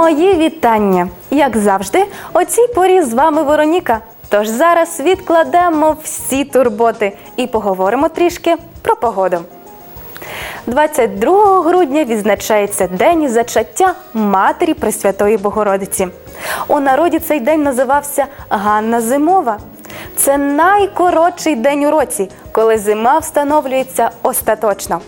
Мої вітання! Як завжди, о цій порі з вами Вероніка. Тож зараз відкладемо всі турботи і поговоримо трішки про погоду. 22 грудня відзначається День зачаття Матері Пресвятої Богородиці. У народі цей день називався Ганна Зимова. Це найкоротший день у році, коли зима встановлюється остаточно.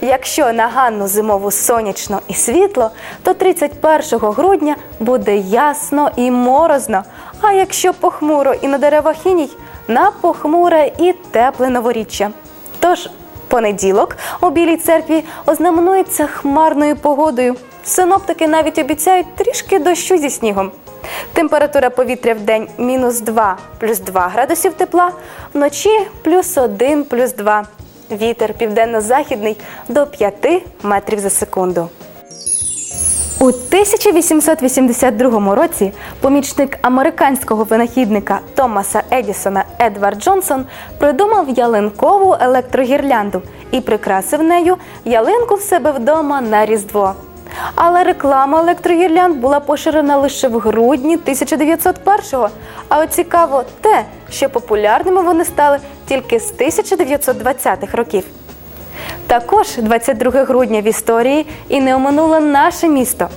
Якщо на Ганну зимову сонячно і світло, то 31 грудня буде ясно і морозно. А якщо похмуро і на деревах іній, на похмуре і тепле новоріччя. Тож Понеділок у Білій церкві ознаменується хмарною погодою. Синоптики навіть обіцяють трішки дощу зі снігом. Температура повітря в день мінус 2 плюс 2 градусів тепла, вночі плюс 1 плюс 2. Вітер південно-західний до 5 метрів за секунду. У 1882 році помічник американського винахідника Томаса Едісона Едвард Джонсон придумав ялинкову електрогірлянду і прикрасив нею ялинку в себе вдома на Різдво. Але реклама електрогірлянд була поширена лише в грудні 1901-го. А от цікаво те, що популярними вони стали тільки з 1920-х років. Також 22 грудня в історії і не оминуло наше місто.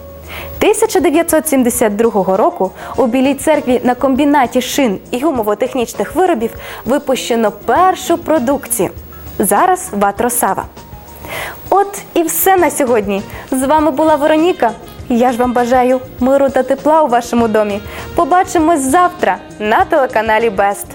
1972 року у Білій церкві на комбінаті шин і гумово-технічних виробів випущено першу продукцію. Зараз Ватросава. От і все на сьогодні. З вами була Вероніка. Я ж вам бажаю миру та тепла у вашому домі. Побачимось завтра на телеканалі Бест.